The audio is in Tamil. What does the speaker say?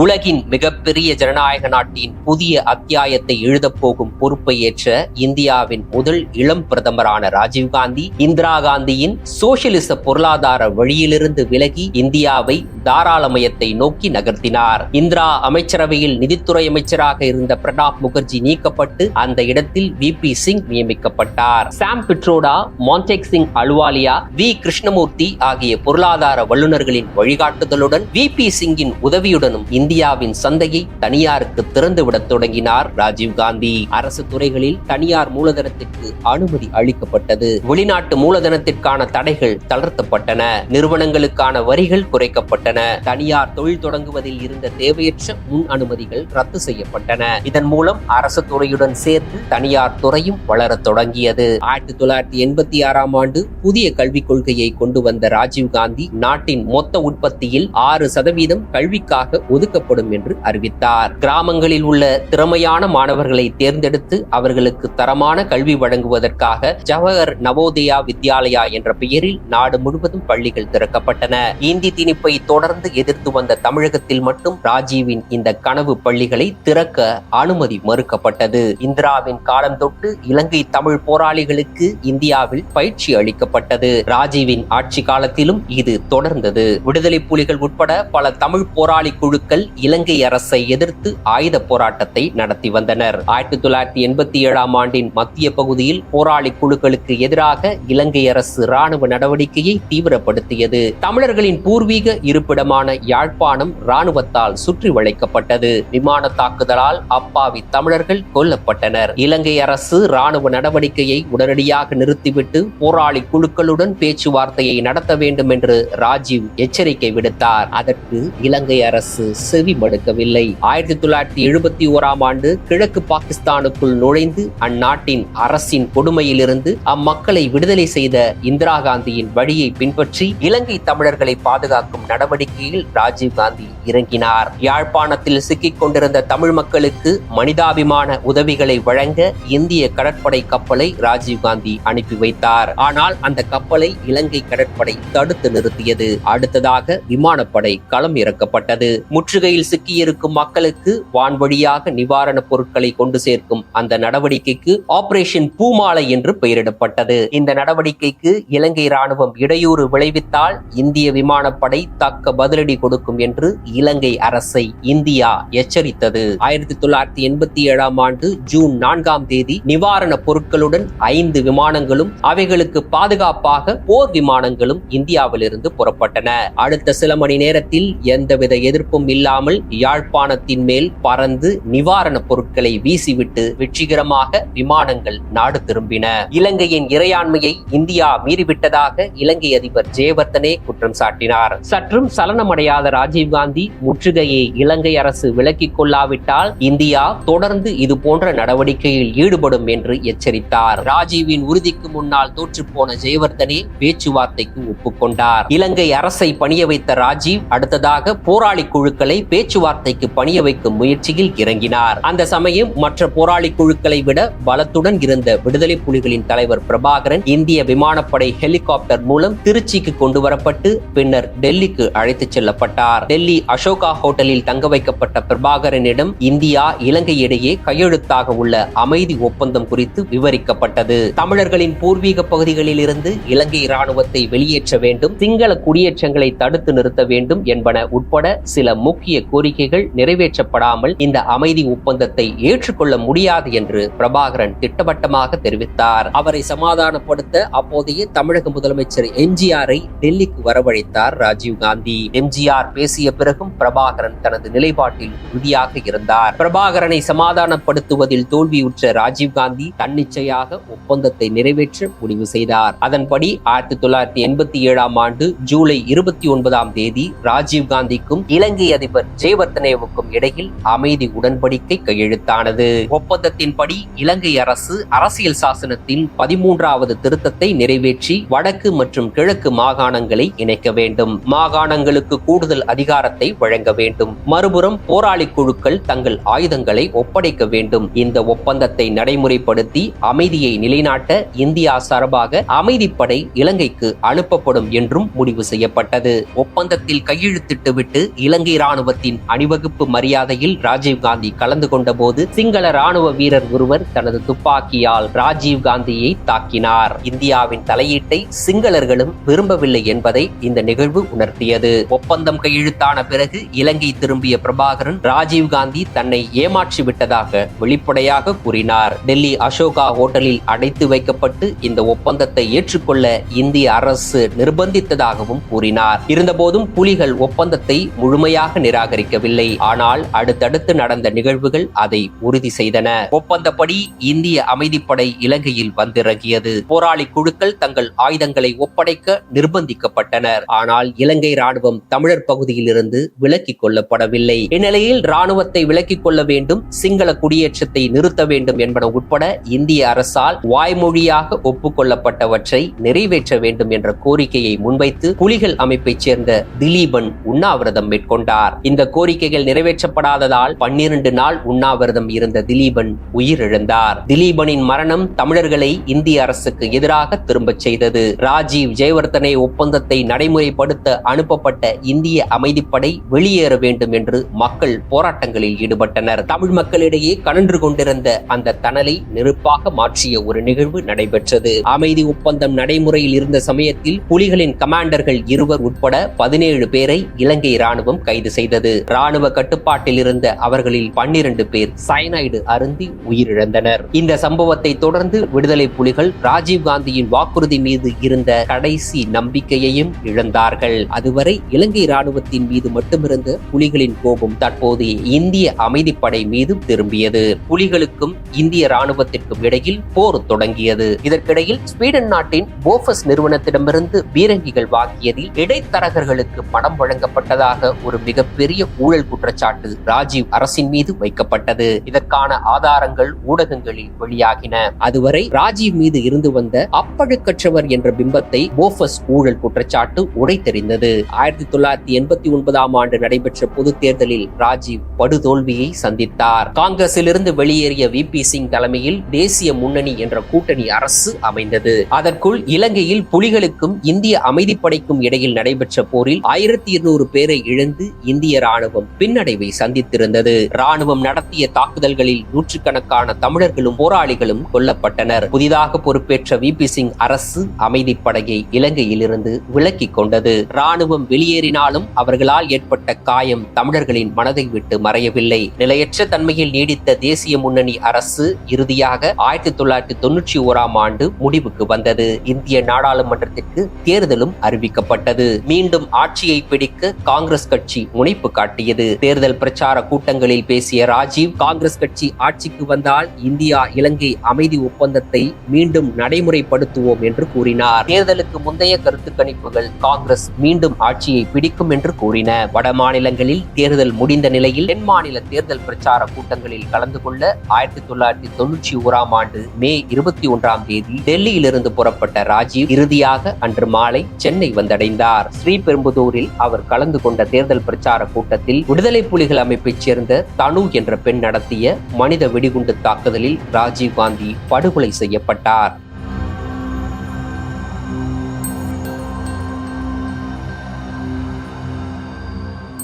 உலகின் மிகப்பெரிய ஜனநாயக நாட்டின் புதிய அத்தியாயத்தை எழுதப் போகும் பொறுப்பை ஏற்ற இந்தியாவின் முதல் இளம் பிரதமரான ராஜீவ்காந்தி இந்திரா காந்தியின் சோசியலிச பொருளாதார வழியிலிருந்து விலகி இந்தியாவை தாராளமயத்தை நோக்கி நகர்த்தினார். இந்திரா அமைச்சரவையில் நிதித்துறை அமைச்சராக இருந்த பிரணாப் முகர்ஜி நீக்கப்பட்டு அந்த இடத்தில் வி. பி. சிங் நியமிக்கப்பட்டார். சாம் பிட்ரோடா மான்டெக் சிங் அலுவாலியா வி. கிருஷ்ணமூர்த்தி ஆகிய பொருளாதார வல்லுநர்களின் வழிகாட்டுதலுடன் வி. பி. சிங்கின் உதவியுடனும் இந்தியாவின் சந்தையை தனியாருக்கு திறந்துவிடத் தொடங்கினார் ராஜீவ்காந்தி அரசு துறைகளில் தனியார் மூலதனத்திற்கு அனுமதி அளிக்கப்பட்டது. வெளிநாட்டு மூலதனத்திற்கான தடைகள் தளர்த்தப்பட்டன. நிறுவனங்களுக்கான வரிகள் குறைக்கப்பட்டன. தனியார் தொழில் தொடங்குவதில் இருந்த தேவையற்ற முன் அனுமதிகள் ரத்து செய்யப்பட்டன. இதன் மூலம் அரசு துறையுடன் சேர்த்து தனியார் துறையும் வளரத் தொடங்கியது. ஆயிரத்தி தொள்ளாயிரத்தி எண்பத்தி ஆறாம் ஆண்டு புதிய கல்விக் கொள்கையை கொண்டு வந்த ராஜீவ்காந்தி நாட்டின் மொத்த உற்பத்தியில் ஆறு சதவீதம் கல்விக்காக ஒதுக்க ஒதுக்கப்படும் என்று அறிவித்தார். கிராமங்களில் உள்ள திறமையான மாணவர்களை தேர்ந்தெடுத்து அவர்களுக்கு தரமான கல்வி வழங்குவதற்காக ஜவஹர் நவோதயா வித்யாலயா என்ற பெயரில் நாடு முழுவதும் பள்ளிகள் திறக்கப்பட்டன. இந்தி திணிப்பை தொடர்ந்து எதிர்த்து வந்த தமிழகத்தில் மட்டும் ராஜீவின் இந்த கனவு பள்ளிகளை திறக்க அனுமதி மறுக்கப்பட்டது. இந்திராவின் காலம் தொட்டு இலங்கை தமிழ் போராளிகளுக்கு இந்தியாவில் பயிற்சி அளிக்கப்பட்டது. ராஜீவின் ஆட்சி காலத்திலும் இது தொடர்ந்தது. விடுதலை புலிகள் உட்பட பல தமிழ் போராளி குழுக்கள் இலங்கை அரசை எதிர்த்து ஆயுத போராட்டத்தை நடத்தி வந்தனர். ஆயிரத்தி தொள்ளாயிரத்தி எண்பத்தி ஏழாம் ஆண்டின் மத்திய பகுதியில் போராளி குழுக்களுக்கு எதிராக இலங்கை அரசு ராணுவ நடவடிக்கையை தீவிரப்படுத்தியது. தமிழர்களின் பூர்வீக இருப்பிடமான யாழ்ப்பாணம் ராணுவத்தால் சுற்றி வளைக்கப்பட்டது. விமான தாக்குதலால் அப்பாவி தமிழர்கள் கொல்லப்பட்டனர். இலங்கை அரசு ராணுவ நடவடிக்கையை உடனடியாக நிறுத்திவிட்டு போராளி குழுக்களுடன் பேச்சுவார்த்தையை நடத்த வேண்டும் என்று ராஜீவ் எச்சரிக்கை விடுத்தார். அதற்கு இலங்கை அரசு செவி மடுக்கவில்லை ஆயிரத்தி தொள்ளாயிரத்தி எழுபத்தி ஓராம் ஆண்டு கிழக்கு பாகிஸ்தானுக்குள் நுழைந்து அந்நாட்டின் அரசின் கொடுமையிலிருந்து அம்மக்களை விடுதலை செய்த இந்திரா காந்தியின் வழியை பின்பற்றி இலங்கை தமிழர்களை பாதுகாக்கும் நடவடிக்கையில் ராஜீவ் காந்தி இறங்கினார். யாழ்ப்பாணத்தில் சிக்கிக் கொண்டிருந்த தமிழ் மக்களுக்கு மனிதாபிமான உதவிகளை வழங்க இந்திய கடற்படை கப்பலை ராஜீவ் காந்தி அனுப்பி வைத்தார். ஆனால் அந்த கப்பலை இலங்கை கடற்படை தடுத்து நிறுத்தியது. அடுத்ததாக விமானப்படை களம் இறக்கப்பட்டது. முற்று முற்றுகையில் சிக்கியிருக்கும் மக்களுக்கு வான்வழியாக நிவாரணப் பொருட்களை கொண்டு சேர்க்கும் அந்த நடவடிக்கைக்கு ஆபரேஷன் பூமாலை என்று பெயரிடப்பட்டது. இந்த நடவடிக்கைக்கு இலங்கை ராணுவம் இடையூறு விளைவித்தால் இந்திய விமானப்படை தக்க பதிலடி கொடுக்கும் என்று இலங்கை அரசை இந்தியா எச்சரித்தது. ஆயிரத்தி தொள்ளாயிரத்தி எண்பத்தி ஏழாம் ஆண்டு ஜூன் நான்காம் தேதி நிவாரண பொருட்களுடன் ஐந்து விமானங்களும் அவைகளுக்கு பாதுகாப்பாக போர் விமானங்களும் இந்தியாவிலிருந்து புறப்பட்டன. அடுத்த சில மணி நேரத்தில் எந்தவித எதிர்ப்பும் இல்லாமல் யாழ்ப்பாணத்தின் மேல் பறந்து நிவாரணப் பொருட்களை வீசிவிட்டு வெற்றிகரமாக விமானங்கள் நாடு திரும்பின. இலங்கையின் இறையாண்மையை இந்தியா மீறிவிட்டதாக இலங்கை அதிபர் ஜெயவர்தனே குற்றம் சாட்டினார். சற்றும் சலனமடையாத ராஜீவ்காந்தி முற்றுகையை இலங்கை அரசு விலக்கிக் கொள்ளாவிட்டால் இந்தியா தொடர்ந்து இது போன்ற நடவடிக்கையில் ஈடுபடும் என்று எச்சரித்தார். ராஜீவின் உறுதிக்கு முன்னால் தோற்றுப்போன ஜெயவர்தனே பேச்சுவார்த்தைக்கு ஒப்புக்கொண்டார். இலங்கை அரசை பணிய வைத்த ராஜீவ் அடுத்ததாக போராளி குழுக்களை பேச்சுவார்த்தைக்கு பணிய வைக்கும் முயற்சியில் இறங்கினார். அந்த சமயம் மற்ற போராளி குழுக்களை விட பலத்துடன் இருந்த விடுதலை புலிகளின் தலைவர் பிரபாகரன் இந்திய விமானப்படை ஹெலிகாப்டர் மூலம் திருச்சிக்கு கொண்டு வரப்பட்டு பின்னர் டெல்லிக்கு அழைத்துச் செல்லப்பட்டார். டெல்லி அசோகா ஹோட்டலில் தங்க வைக்கப்பட்ட பிரபாகரனிடம் இந்தியா இலங்கை இடையே கையெழுத்தாக உள்ள அமைதி ஒப்பந்தம் குறித்து விவரிக்கப்பட்டது. தமிழர்களின் பூர்வீக பகுதிகளில் இருந்து இலங்கை ராணுவத்தை வெளியேற்ற வேண்டும் சிங்கள குடியேற்றங்களை தடுத்து நிறுத்த வேண்டும் என்பன உட்பட சில முக்கிய கோரிக்கைகள் நிறைவேற்றப்படாமல் இந்த அமைதி ஒப்பந்தத்தை ஏற்றுக்கொள்ள முடியாது என்று பிரபாகரன் திட்டவட்டமாக தெரிவித்தார். அவரை சமாதானப்படுத்த அப்போதைய தமிழக முதலமைச்சர் எம்ஜிஆரை டெல்லிக்கு வரவழைத்தார் ராஜீவ்காந்தி எம்ஜிஆர் பேசிய பிறகும் பிரபாகரன் தனது நிலைப்பாட்டில் உறுதியாக இருந்தார். பிரபாகரனை சமாதானப்படுத்துவதில் தோல்வியுற்ற ராஜீவ் காந்தி தன்னிச்சையாக ஒப்பந்தத்தை நிறைவேற்ற முடிவு செய்தார். அதன்படி ஆயிரத்தி தொள்ளாயிரத்தி எண்பத்தி ஏழாம் ஆண்டு ஜூலை இருபத்தி ஒன்பதாம் தேதி ராஜீவ் காந்திக்கும் இலங்கை அதிபர் ஜெயவர்தனேவுக்கும் இடையில் அமைதி உடன்படிக்கை கையெழுத்தானது. ஒப்பந்தத்தின்படி இலங்கை அரசு அரசியல் சாசனத்தின் பதிமூன்றாவது திருத்தத்தை நிறைவேற்றி வடக்கு மற்றும் கிழக்கு மாகாணங்களை இணைக்க வேண்டும். மாகாணங்களுக்கு கூடுதல் அதிகாரத்தை வழங்க வேண்டும். மறுபுறம் போராளி குழுக்கள் தங்கள் ஆயுதங்களை ஒப்படைக்க வேண்டும். இந்த ஒப்பந்தத்தை நடைமுறைப்படுத்தி அமைதியை நிலைநாட்ட இந்தியா சார்பாக அமைதிப்படை இலங்கைக்கு அனுப்பப்படும் என்றும் முடிவு செய்யப்பட்டது. ஒப்பந்தத்தில் கையெழுத்திட்டுவிட்டு இலங்கை ராணுவ ராணுவத்தின் அணிவகுப்பு மரியாதையில் ராஜீவ்காந்தி கலந்து கொண்ட போது சிங்கள ராணுவ வீரர் ஒருவர் தனது துப்பாக்கியால் ராஜீவ் காந்தியை தாக்கினார். இந்தியாவின் தலையீட்டை சிங்களர்களும் விரும்பவில்லை என்பதை இந்த நிகழ்வு உணர்த்தியது. ஒப்பந்தம் கையெழுத்தான பிறகு இலங்கை திரும்பிய பிரபாகரன் ராஜீவ் காந்தி தன்னை ஏமாற்றி விட்டதாக வெளிப்படையாக கூறினார். டெல்லி அசோகா ஹோட்டலில் அடைத்து வைக்கப்பட்டு இந்த ஒப்பந்தத்தை ஏற்றுக்கொள்ள இந்திய அரசு நிர்பந்தித்ததாகவும் கூறினார். இருந்தபோதும் புலிகள் ஒப்பந்தத்தை முழுமையாக நிராகரிக்கவில்லை ஆனால் அடுத்தடுத்து நடந்த நிகழ்வுகள் அதை உறுதி செய்தன. ஒப்பந்தப்படி இந்திய அமைதிப்படை இலங்கையில் வந்திறங்கியது. போராளி குழுக்கள் தங்கள் ஆயுதங்களை ஒப்படைக்க நிர்பந்திக்கப்பட்டனர். ஆனால் இலங்கை ராணுவம் தமிழர் பகுதியில் இருந்து விலக்கிக் கொள்ளப்படவில்லை. இந்நிலையில் ராணுவத்தை விலக்கிக் கொள்ள வேண்டும் சிங்கள குடியேற்றத்தை நிறுத்த வேண்டும் என்பன உட்பட இந்திய அரசால் வாய்மொழியாக ஒப்புக்கொள்ளப்பட்டவற்றை நிறைவேற்ற வேண்டும் என்ற கோரிக்கையை முன்வைத்து புலிகள் அமைப்பைச் சேர்ந்த திலீபன் உண்ணாவிரதம் மேற்கொண்டார். இந்த கோரிக்கைகள் நிறைவேற்றப்படாததால் பன்னிரண்டு நாள் உண்ணாவிரதம் இருந்த திலீபன் உயிரிழந்தார். திலீபனின் மரணம் தமிழர்களை இந்திய அரசுக்கு எதிராக திரும்பச் செய்தது. ராஜீவ் ஜெயவர்தனை ஒப்பந்தத்தை நடைமுறைப்படுத்த அனுப்பப்பட்ட இந்திய அமைதிப்படை வெளியேற வேண்டும் என்று மக்கள் போராட்டங்களில் ஈடுபட்டனர். தமிழ் மக்களிடையே கனன்று கொண்டிருந்த அந்த தணலை நெருப்பாக மாற்றிய ஒரு நிகழ்வு நடைபெற்றது. அமைதி ஒப்பந்தம் நடைமுறையில் இருந்த சமயத்தில் புலிகளின் கமாண்டர்கள் இருவர் உட்பட பதினேழு பேரை இலங்கை ராணுவம் கைது செய்தது. ராணுவ கட்டுப்பாட்டில் இருந்த அவர்களில் பன்னிரண்டு பேர் சைனைடு அருந்தி உயிரிழந்தனர். இந்த சம்பவத்தை தொடர்ந்து விடுதலை புலிகள் ராஜீவ் காந்தியின் வாக்குறுதி மீது இருந்த கடைசி நம்பிக்கையையும் இழந்தார்கள். அதுவரை இலங்கை ராணுவத்தின் மீது மட்டுமிருந்த புலிகளின் கோபம் தற்போது இந்திய அமைதிப்படை மீது திரும்பியது. புலிகளுக்கும் இந்திய ராணுவத்திற்கும் இடையில் போர் தொடங்கியது. இதற்கிடையில் ஸ்வீடன் நாட்டின் போஃபஸ் நிறுவனத்திடமிருந்து பீரங்கிகள் வாங்கியதில் இடைத்தரகர்களுக்கு பணம் வழங்கப்பட்டதாக ஒரு மிகப்பெரிய ஊழல் குற்றச்சாட்டு ராஜீவ் அரசின் மீது வைக்கப்பட்டது. இதற்கான ஆதாரங்கள் ஊடகங்களில் வெளியாகின. அதுவரை ராஜீவ் மீது இருந்து வந்த அப்பழுக்கற்றவர் என்ற பிம்பத்தை போஃபஸ் ஊழல் குற்றச்சாட்டு உடை தெரிந்தது ஆயிரத்தி தொள்ளாயிரத்தி எண்பத்தி ஒன்பதாம் ஆண்டு நடைபெற்ற பொது தேர்தலில் ராஜீவ் படுதோல்வியை சந்தித்தார். காங்கிரசிலிருந்து வெளியேறிய வி. பி. சிங் தலைமையில் தேசிய முன்னணி என்ற கூட்டணி அரசு அமைந்தது. அதற்குள் இலங்கையில் புலிகளுக்கும் இந்திய அமைதிப்படைக்கும் இடையில் நடைபெற்ற போரில் ஆயிரத்தி இருநூறு பேரை இழந்து இந்திய ராணுவம் பின்னடைவை சந்தித்திருந்தது. ராணுவம் நடத்திய தாக்குதல்களில் நூற்றுக்கணக்கான தமிழர்களும் போராளிகளும் கொல்லப்பட்டனர். புதிதாக பொறுப்பேற்ற வி. பி. சிங் அரசு அமைதிப்படையை இலங்கையிலிருந்து விலக்கிக் கொண்டது. ராணுவம் வெளியேறினாலும் அவர்களால் ஏற்பட்ட காயம் தமிழர்களின் மனதை விட்டு மறையவில்லை. நிலையற்ற தன்மையில் நீடித்த தேசிய முன்னணி அரசு இறுதியாக ஆயிரத்தி தொள்ளாயிரத்தி தொன்னூற்றி ஓராம் ஆண்டு முடிவுக்கு வந்தது. இந்திய நாடாளுமன்றத்திற்கு தேர்தலும் அறிவிக்கப்பட்டது. மீண்டும் ஆட்சியை பிடிக்க காங்கிரஸ் கட்சி முனைப்பு காட்டியது. தேர்தல் பிரச்சார கூட்டங்களில் பேசிய ராஜீவ் காங்கிரஸ் கட்சி ஆட்சிக்கு வந்தால் இந்தியா இலங்கை அமைதி ஒப்பந்தத்தை மீண்டும் நடைமுறைப்படுத்துவோம் என்று கூறினார். தேர்தலுக்கு முந்தைய கருத்து கணிப்புகள் காங்கிரஸ் மீண்டும் ஆட்சியை பிடிக்கும் என்று கூறின. வட மாநிலங்களில் தேர்தல் முடிந்த நிலையில் தென் மாநில தேர்தல் பிரச்சார கூட்டங்களில் கலந்து கொள்ள ஆயிரத்தி தொள்ளாயிரத்தி தொன்னூற்றி ஓராம் ஆண்டு மே இருபத்தி ஒன்றாம் தேதி டெல்லியிலிருந்து புறப்பட்ட ராஜீவ் இறுதியாக அன்று மாலை சென்னை வந்தடைந்தார். ஸ்ரீபெரும்புதூரில் அவர் கலந்து கொண்ட தேர்தல் பிரச்சார கூட்டத்தில் விடுதலை புலிகள் அமைப்பைச் சேர்ந்த தனு என்ற பெண் நடத்திய மனித வெடிகுண்டு தாக்குதலில் ராஜீவ் காந்தி படுகொலை செய்யப்பட்டார்.